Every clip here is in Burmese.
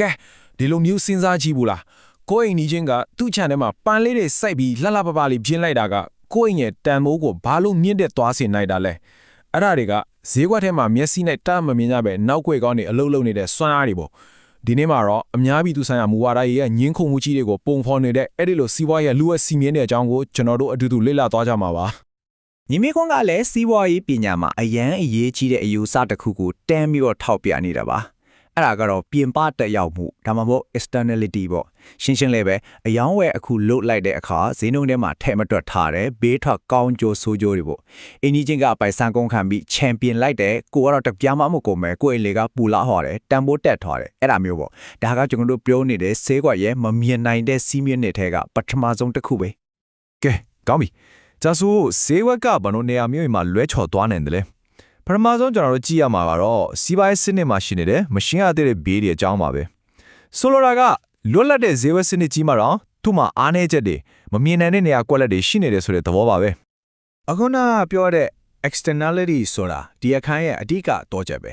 ကဲဒီလိုမျိုးစဉ်းစားကြည့်ဘူးလားကိုယ့်အိမ်ကြီးချင်းကသူ့ခြံထဲမှာပန်လေးတွေစိုက်ပြီးလှလှပပလေးပြင်းလိုက်တာကကိုယ့်အိမ်ရဲ့တန်မိုးကိုဘာလို့မြင့်တက်သွားစေနိုင်တာလဲအဲ့ဒါတွေကဈေးကွက်ထဲမှာမျက်စိနဲ့တတ်မမြင်ကြပဲနောက်ွယ်ကောင်းနေအလုလုနေတဲ့စွမ်းအားတွေပေါ့ဒီနေ့မှာတော့အများပြည်သူဆိုင်ရာမူဝါဒရေးရဲ့ညင်းခုန်မှုကြီးတွေကိုပုံဖော်နေတဲ့အဲ့ဒီလိုစီးပွားရေးလူဝက်စီမင်းတဲ့အကြောင်းကိုကျွန်တော်တို့အတူတူလေ့လာသွားကြမှာပါညီမေခွန်းကလည်းစီးပွားရေးပညာမှာအရန်အရေးကြီးတဲ့အယူဆတစ်ခုကိုတန်းပြီးတော့ထောက်ပြနေတာပါ အဲ့ဒါကတော့ပြင်ပတက်ရောက်မှုဒါမှမဟုတ် externality ပေါ့ရှင်းရှင်းလေးပဲအယောင်းဝယ်အခုလုတ်လိုက်တဲ့အခါဈေးနှုန်းထဲမှာထဲ့မတွက်ထားတယ်ဘေးထွက်ကောင်းကျိုးဆိုးကျိုးတွေပေါ့အင်းကြီးချင်းကအပိုင်စံကုန်ခံပြီးချန်ပီယံလိုက်တယ်ကိုကတော့တပြားမှမကုန်ပဲကိုယ့်အိမ်လေးကပူလာဟော်တယ်တန်ဖိုးတက်ထွားတယ်အဲ့ဒါမျိုးပေါ့ဒါကကျွန်တော်တို့ပြောနေတဲ့ဆေးကွက်ရဲ့မမြင်နိုင်တဲ့စီးမြင့်တွေထဲကပထမဆုံးတစ်ခုပဲကဲကောင်းပြီကြာဆိုဈေးဝက်ကဘယ်လိုနေရာမျိုးမှာလွဲချော်သွားနိုင်တယ်လဲ ပထမဆုံးကျွန်တော်တို့ကြည့်ရမှာကတော့စီးပွားရေးစနစ်မှာရှိနေတဲ့မရှင်းရတဲ့ဘေးတွေအကြောင်းပါပဲဆိုလိုတာကလွတ်လပ်တဲ့ဈေးဝက်စနစ်ကြီးမှာတော့သူ့မှာအားနည်းချက်တွေမမြင်နိုင်တဲ့နေရာကွက်လက်တွေရှိနေတယ်ဆိုတဲ့သဘောပါပဲအခုနကပြောတဲ့ externality ဆိုတာဒီအခန်းရဲ့အဓိကတော့ချက်ပဲ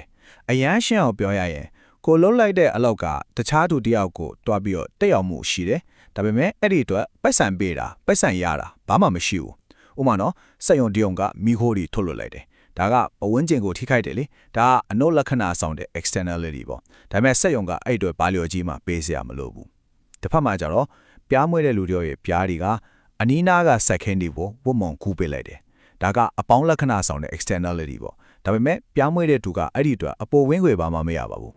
အရန်ရှင်းအောင်ပြောရရင်ကိုလုံးလိုက်တဲ့အလောက်ကတခြားသူတစ်ယောက်ကိုတွားပြီးတော့တက်ရောက်မှုရှိတယ်ဒါပေမဲ့အဲ့ဒီအတွက်ပိုက်ဆံပေးတာပိုက်ဆံရတာဘာမှမရှိဘူးဥပမာနော်စက်ယုံတယုံကမိခိုးတွေထုတ်လွှတ်လိုက်တယ် ဒါကပဝန်းကျင်ကိုထိခိုက်တယ်လေဒါကအနုလက္ခဏာဆောင်တဲ့ externality ပေါ့ဒါပေမဲ့စက်ယုံကအဲ့အတွက်ဘာလျော်ကြီးမှပေးစရာမလိုဘူးတစ်ဖက်မှာကျတော့ပြားမွေးတဲ့လူတွေရဲ့ပြားတွေကအနီးနားကစက်ခင်းတွေကိုဝတ်မုံကူးပေးလိုက်တယ်ဒါကအပေါင်းလက္ခဏာဆောင်တဲ့ externality ပေါ့ဒါပေမဲ့ပြားမွေးတဲ့သူကအဲ့ဒီအတွက်အပေါ်ဝင်းခွေပါမှမရပါဘူး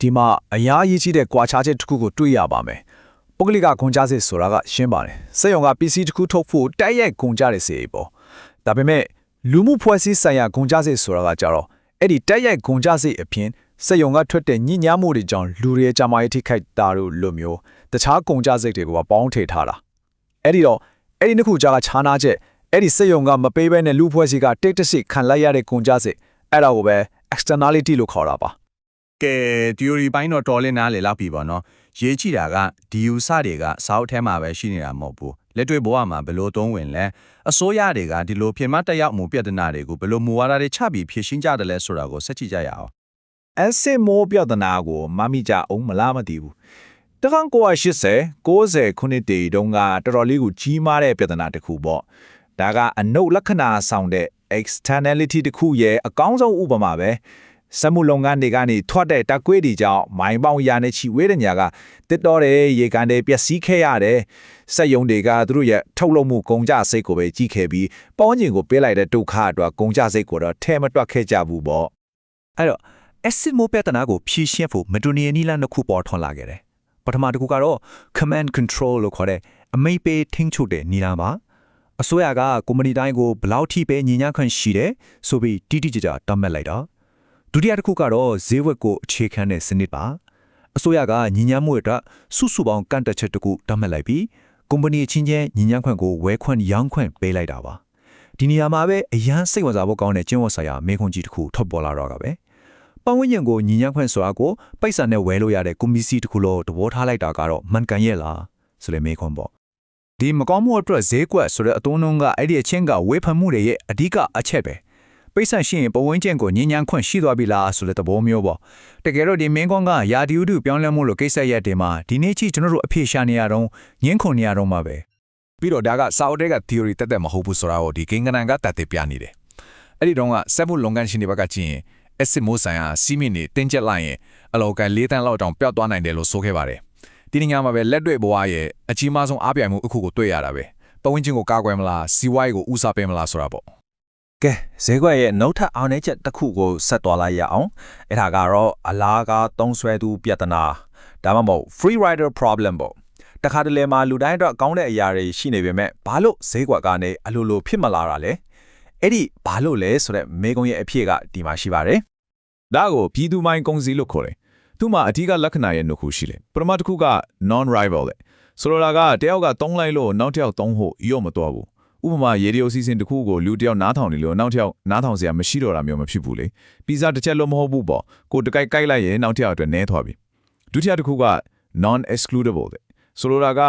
ဒီမှာအများကြီးကြီးတဲ့ကွာခြားချက်တစ်ခုကိုတွေ့ရပါမယ်ပုဂ္ဂလိကဂုဏ်ကြစစ်ဆိုတာကရှင်းပါတယ်စက်ရုံက PC တစ်ခုထုတ်ဖို့တိုက်ရိုက်ဂုဏ်ကြရစေပေါ့ဒါပေမဲ့ လူမှုဖွဲ့စည်းဆိုင်ရာဂုဏ်ကြစစ်ဆိုတာကကြတော့အဲ့ဒီတိုက်ရိုက်ဂုဏ်ကြစစ်အပြင်စက်ရုံကထွက်တဲ့ညဉ့်ညမ်းမှုတွေကြောင့်လူတွေရဲ့ကြမာရေးထိခိုက်တာတို့လိုမျိုးတခြားဂုဏ်ကြစစ်တွေကိုပါပေါင်းထည့်ထားတာအဲ့ဒီတော့အဲ့ဒီနှစ်ခုကြားကခြားနာချက်အဲ့ဒီစက်ရုံကမပေးဘဲနဲ့လူဖွဲ့စည်းကတိတ်တဆိတ်ခံလိုက်ရတဲ့ဂုဏ်ကြစစ်အဲ့ဒါကိုပဲ externality လို့ခေါ်တာပါကဲ theory ဘိုင်းတော့တော်လင်းနားလေလောက်ပြီပေါ့နော်ရေးကြည့်တာကဒီယူဆတွေကစောက်ထဲမှာပဲရှိနေတာမဟုတ်ဘူး လက်တွေ့ဘဝမှာဘယ်လိုသုံးဝင်လဲအစိုးရတွေကဒီလိုပြင်မတက်ရောက်မှုပြဿနာတွေကိုဘယ်လိုမူဝါဒတွေချပြီးဖြေရှင်းကြတယ်လဲဆိုတာကိုဆက်ကြည့်ကြရအောင် acid မိုးပြဿနာကိုမမိကြအောင်မလားမသိဘူးတခန်း980 90ခုနှစ်တည်းတုန်းကတော်တော်လေးကိုကြီးမားတဲ့ပြဿနာတစ်ခုပေါ့ဒါကအနုလက္ခဏာဆောင်တဲ့ externality တစ်ခုရဲ့အကောင်းဆုံးဥပမာပဲ စက်မှုလုပ်ငန်းတွေကနေထွက်တဲ့တက်ကွေးတွေကြောင့်မိုင်ပေါင်ရာနဲ့ချီဝေးတဲ့ညာကတစ်တော်တယ်ရေကန်တွေပျက်စီးခဲ့ရတယ်စက်ယုံတွေကသူတို့ရဲ့ထုတ်လုပ်မှုကုန်ကြစိတ်ကိုပဲကြီးခဲ့ပြီးပေါင်းကျင်ကိုပေးလိုက်တဲ့ဒုက္ခအတွက်ကုန်ကြစိတ်ကိုတော့ထဲမတွက်ခဲ့ကြဘူးပေါ့အဲ့တော့ acid မိုးပြဿနာကိုဖြေရှင်းဖို့မတူညီနီလန်းတစ်ခုပေါ်ထွန်းလာခဲ့တယ်ပထမတစ်ခုကတော့ command control လို့ခေါ်တဲ့အမိတ်ပေးထိန်းချုပ်တဲ့နီလန်းပါအစိုးရကကုမ္ပဏီတိုင်းကိုဘယ်လောက်ထိပဲညီညာခွင့်ရှိတယ်ဆိုပြီးတိတိကျကျတတ်မှတ်လိုက်တာ ဒုတိယတစ်ခုကတော့ဈေးဝက်ကိုအခြေခံတဲ့စနစ်ပါအစိုးရကညီညာမှုအတွက်စုစုပေါင်းကန့်တက်ချက်တစ်ခုတတ်မှတ်လိုက်ပြီးကုမ္ပဏီအချင်းချင်းညီညာခွင့်ကိုဝယ်ခွင့်ရောင်းခွင့်ပေးလိုက်တာပါဒီနေရာမှာပဲအရန်စိတ်ဝင်စားဖို့ကောင်းတဲ့ကျင်းဝတ်ဆိုင်ရာမေခွန်ကြီးတစ်ခုထွက်ပေါ်လာတော့ကပဲပတ်ဝန်းကျင်ကိုညီညာခွင့်ဆိုတာကိုပိုက်ဆံနဲ့ဝယ်လို့ရတဲ့ကွန်မီစီတစ်ခုလို့သဘောထားလိုက်တာကတော့မှန်ကန်ရဲ့လားဆိုလေမေခွန်ပေါ့ဒီမကောင်းမှုအတွက်ဈေးကွက်ဆိုတဲ့အတုံးလုံးကအဲ့ဒီအချင်းကဝေဖန်မှုတွေရဲ့အဓိကအချက်ပဲ ပိတ်ဆန်ရှိရင်ပဝန်းကျင်ကိုညဉ့်ညမ်းခွင့်ရှိသွားပြီလားဆိုတဲ့သဘောမျိုးပေါ့တကယ်တော့ဒီမင်းကွန်းကယာဒီဥတုပြောင်းလဲမှုလို့ကိစ္စရက်တွေမှာဒီနေ့ချိကျွန်တော်တို့အဖေရှာနေရတော့ညင်းခုန်နေရတော့မှာပဲပြီးတော့ဒါကစာအုပ်တွေက theory တက်တက်မဟုတ်ဘူးဆိုတာကိုဒီကိန်းဂဏန်ကတက်တက်ပြနေတယ်အဲ့ဒီတော့ကစက်မှုလုပ်ငန်းရှင်တွေဘက်ကကြည့်ရင် acid မိုးဆိုင်ဟာစီးမင်းနေတင်းကျပ်လိုက်ရင်အလောက်က၄တန်းလောက်တောင်ပျောက်သွားနိုင်တယ်လို့ဆိုခဲ့ပါတယ်ဒီနေရာမှာပဲလက်တွေ့ဘဝရဲ့အကြီးမားဆုံးအားပြိုင်မှုအခုကိုတွေ့ရတာပဲပဝင်းချင်းကိုကာကွယ်မလားစီဝိုင်းကိုဥစားပေးမလားဆိုတာပေါ့ ကဲဈေးကွက်ရဲ့နောက်ထပ်အောင်နေချက်တစ်ခုကိုဆက်သွားလိုက်ရအောင်အဲ့ဒါကတော့အလားကသုံးဆွဲသူပြဿနာဒါမှမဟုတ် free rider problem ပေါ့တခါတလေမှာလူတိုင်းအတွက်ကောင်းတဲ့အရာတွေရှိနေပေမဲ့ဘာလို့ဈေးကွက်ကနေအလိုလိုဖြစ်မလာတာလဲအဲ့ဒီဘာလို့လဲဆိုတော့မေကုံရဲ့အဖြစ်ကဒီမှာရှိပါတယ်ဒါကိုပြည်သူမိုင်းကုံစီလို့ခေါ်တယ်သူ့မှာအဓိကလက္ခဏာရဲ့နှစ်ခုရှိတယ်ပထမတစ်ခုက non rival လေဆိုလိုတာကတယောက်ကသုံးလိုက်လို့နောက်တစ်ယောက်သုံးဖို့ရော့မတော်ဘူး ဥပမာရေဒီယိုစီစဉ်တစ်ခုကိုလူတစ်ယောက်နားထောင်နေလို့နောက်တစ်ယောက်နားထောင်စရာမရှိတော့တာမျိုးမဖြစ်ဘူးလေပီဇာတစ်ချက်လို့မဟုတ်ဘူးပေါ့ကိုတကိုက်ကိုက်လိုက်ရင်နောက်တစ်ယောက်အတွက်နဲသွားပြီဒုတိယတစ်ခုက non excludable တဲ့ဆိုလိုတာက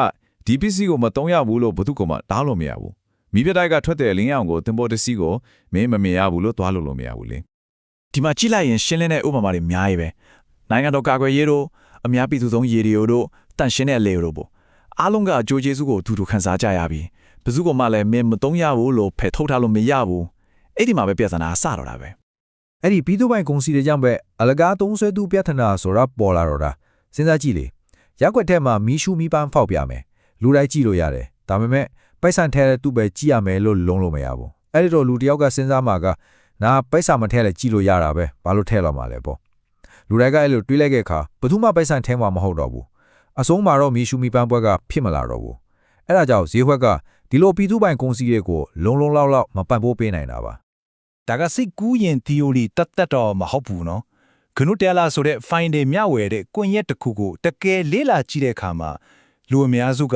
ဒီပစ္စည်းကိုမသုံးရဘူးလို့ဘယ်သူကမှတားလို့မရဘူးမိဖက်တိုက်ကထွက်တဲ့လင်းအောင်ကိုတင်ပေါ်တစီကိုမင်းမမြင်ရဘူးလို့သွားလို့လို့မရဘူးလေဒီမှာကြည့်လိုက်ရင်ရှင်းလင်းတဲ့ဥပမာတွေအများကြီးပဲနိုင်ငံတော်ကာကွယ်ရေးတို့အများပြည်သူသုံးရေဒီယိုတို့တန်ရှင်းတဲ့လေတို့ပေါ့အားလုံးကအကျိုးကျေးဇူးကိုအတူတူခံစားကြရပြီ ဘယ်သူကမှလည်းမင်းမသုံးရဘူးလို့ဖယ်ထုတ်ထားလို့မရဘူးအဲ့ဒီမှာပဲပြဿနာစတော့တာပဲအဲ့ဒီပြီးသူပိုင်ကုန်စီတွေကြောင့်ပဲအလကားသုံးဆွဲသူပြဿနာဆိုတာပေါ်လာတော့တာစဉ်းစားကြည့်လေရက်ွက်ထဲမှာမီးရှူမီးပန်းဖောက်ပြမယ်လူတိုင်းကြည့်လို့ရတယ်ဒါပေမဲ့ပိုက်ဆံထဲတဲ့သူ့ပဲကြည့်ရမယ်လို့လုံးလို့မရဘူးအဲ့ဒီတော့လူတစ်ယောက်ကစဉ်းစားမှာကနာပိုက်ဆံမထဲလဲကြည့်လို့ရတာပဲဘာလို့ထဲလောက်မှာလဲပေါ့လူတိုင်းကအဲ့လိုတွေးလိုက်တဲ့အခါဘယ်သူမှပိုက်ဆံထဲမှာမဟုတ်တော့ဘူးအဆုံးမှာတော့မီးရှူမီးပန်းပွဲကဖြစ်မလာတော့ဘူးအဲ့ဒါကြောင့်ဈေးဘက်က ဒီလိုပြီးသူပိုင်ကုန်စီတွေကိုလုံးလုံးလောက်လောက်မပံ့ပိုးပေးနိုင်တာပါဒါကစိတ်ကူးရင် theory တတ်တတ်တော့မဟုတ်ဘူးနော်ဂနုတဲလာဆိုတဲ့ file တွေမျှဝေတဲ့ကွန်ရက်တစ်ခုကိုတကယ်လေးလာကြည့်တဲ့အခါမှာလူအများစုက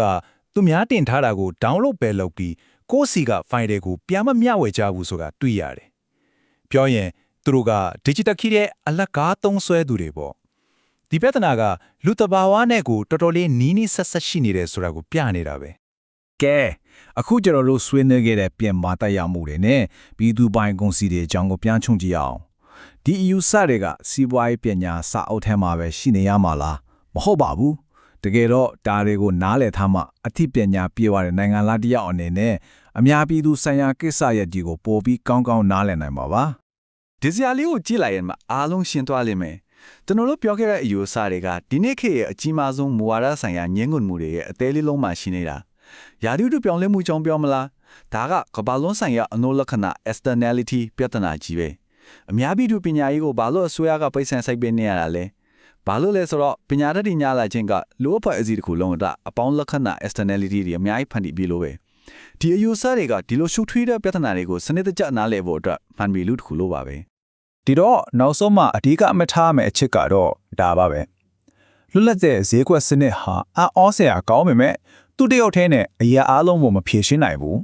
သူများတင်ထားတာကို download ပဲလုပ်ပြီးကိုယ့်စီက file တွေကိုပြန်မမျှဝေကြဘူးဆိုတာတွေ့ရတယ်ပြောရင်သူတို့က digital key ရဲ့အလကားသုံးစွဲသူတွေပေါ့ဒီပြဿနာကလူတဘာဝနဲ့ကိုတော်တော်လေးနီးနီးဆက်ဆက်ရှိနေတယ်ဆိုတာကိုပြနေတာပဲ ကဲအခုကျတော့လို့ဆွေးနွေးခဲ့တဲ့ပြင်မာတက်ရောက်မှုတွေနဲ့ပြည်သူပိုင်ကုန်စီတွေအကြောင်းကိုပြန်ချုံကြည့်အောင်ဒီအယူဆတွေကစီးပွားရေးပညာစာအုပ်ထဲမှာပဲရှိနေရမှာလားမဟုတ်ပါဘူးတကယ်တော့ဒါတွေကိုနားလည်ထားမှအသိပညာပြေဝတဲ့နိုင်ငံသားတစ်ယောက်အနေနဲ့အများပြည်သူဆိုင်ရာကိစ္စရပ်ဒီကိုပိုပြီးကောင်းကောင်းနားလည်နိုင်မှာပါဒီစရာလေးကိုကြည့်လိုက်ရင်မှအားလုံးရှင်းသွားလိမ့်မယ်ကျွန်တော်တို့ပြောခဲ့တဲ့အယူအဆတွေကဒီနေ့ခေတ်ရဲ့အကြီးမားဆုံးမူဝါဒဆိုင်ရာညှင်းငွမှုတွေရဲ့အသေးလေးလုံးမှရှိနေတာ ယာဒီတို့ပြောင်းလဲမှုကြောင့်ပြောမလားဒါကကမ္ဘာလုံးဆိုင်ရာအနုလက္ခဏာ externality ပြဿနာကြီးပဲအများပြည်သူပညာရေးကိုဘာလို့အစိုးရကပိတ်ဆန်ဆိုင်ပေးနေရတာလဲဘာလို့လဲဆိုတော့ပညာတတ်တွေညလာခြင်းကလိုအပ်ဖွဲ့အစည်းတစ်ခုလုံးကအပေါင်းလက္ခဏာ externality တွေအများကြီးဖန်တီးပြီးလို့ပဲဒီအယူအဆတွေကဒီလိုရှုပ်ထွေးတဲ့ပြဿနာတွေကိုစနစ်တကျနားလည်ဖို့အတွက်မှန်ပြီလူတစ်ခုလို့ပါပဲဒီတော့နောက်ဆုံးမှအဓိကအမထားမယ့်အချက်ကတော့ဒါပါပဲလွတ်လပ်တဲ့ဈေးကွက်စနစ်ဟာအောစရာကောင်းပေမဲ့ သူ့တယောက်တည်းနဲ့အရာအလုံးကိုမဖြေရှင်းနိုင်ဘူး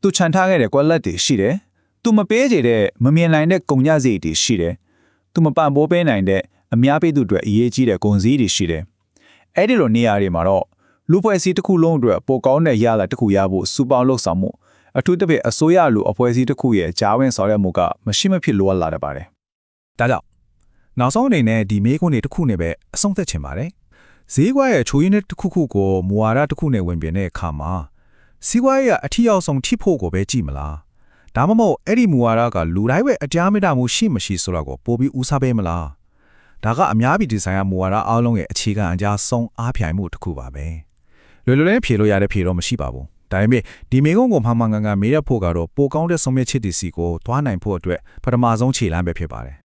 သူခြံထားခဲ့တဲ့ကွက်လက်တွေရှိတယ်သူမပေးကြတဲ့မမြင်နိုင်တဲ့ကုန်ကြစည်တွေရှိတယ်သူမပံ့ပိုးပေးနိုင်တဲ့အများပြည်သူအတွက်အရေးကြီးတဲ့ကုန်စည်တွေရှိတယ်အဲ့ဒီလိုနေရာတွေမှာတော့လူဖွဲ့စည်းတစ်ခုလုံးအတွက်ပိုကောင်းတဲ့ရလာတစ်ခုရဖို့စူပေါင်းလှုပ်ဆောင်မှုအထူးသဖြင့်အစိုးရလူအဖွဲ့အစည်းတစ်ခုရဲ့ဂျာဝင်ဆောင်ရွက်မှုကမရှိမဖြစ်လိုအပ်လာတတ်ပါတယ်ဒါကြောင့်နောက်ဆုံးအနေနဲ့ဒီမေးခွန်းတွေတစ်ခုနဲ့ပဲအဆုံးသတ်ချင်ပါတယ် ဈေးကွက်ရဲ့ချိုးရင်းတဲ့တစ်ခုခုကိုမူဝါဒတစ်ခုနဲ့ဝင်ပြတဲ့အခါမှာစီးပွားရေးကအထီရောက်ဆုံးထိဖို့ကိုပဲကြည့်မလားဒါမှမဟုတ်အဲ့ဒီမူဝါဒကလူတိုင်းပဲအကြမ်းမတမှုရှိမရှိဆိုတာကိုပိုပြီးဦးစားပေးမလားဒါကအများပြည်ဒီဇိုင်းကမူဝါဒအားလုံးရဲ့အခြေခံအကြားဆုံးအားပြိုင်မှုတစ်ခုပါပဲလွယ်လွယ်လေးဖြေလို့ရတဲ့ဖြေတော့မရှိပါဘူးဒါပေမဲ့ဒီမေကုန်းကိုမှန်မှန်ကန်ကန်မေးရဖို့ကတော့ပိုကောင်းတဲ့ဆုံးဖြတ်ချက်တွေစီကိုသွားနိုင်ဖို့အတွက်ပထမဆုံးခြေလှမ်းပဲဖြစ်ပါတယ်